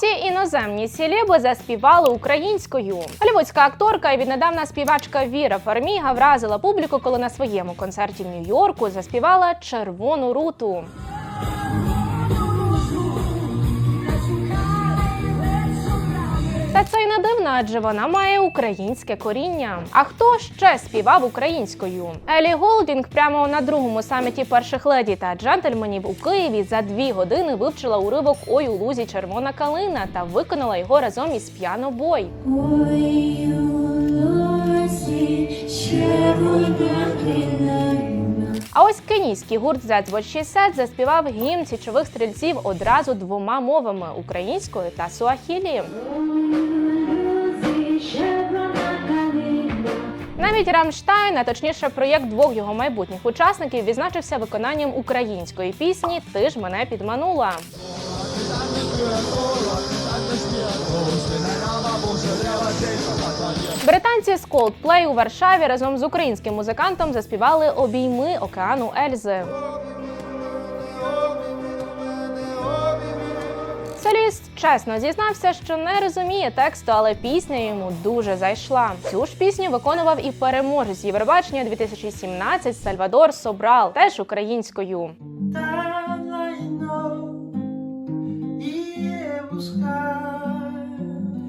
Ці іноземні селеби заспівали українською. Голівудська акторка і віднедавна співачка Віра Фарміга вразила публіку, коли на своєму концерті в Нью-Йорку заспівала червону руту. Не дивно, адже вона має українське коріння. А хто ще співав українською? Елі Голдінг прямо на другому саміті перших леді та джентльменів у Києві за дві години вивчила уривок Ой у лузі червона калина та виконала його разом із п'яно бой. А ось кенійський гурт That's What заспівав гімн січових стрільців одразу двома мовами українською та суахілі. Навіть Рамштайн, а точніше проєкт двох його майбутніх учасників, відзначився виконанням української пісні Ти ж мене підманула. Британці з Coldplay у Варшаві разом з українським музикантом заспівали обійми океану Ельзи. Чесно зізнався, що не розуміє тексту, але пісня йому дуже зайшла. Цю ж пісню виконував і переможець Євробачення 2017 Сальвадор Собрал, теж українською. buscar.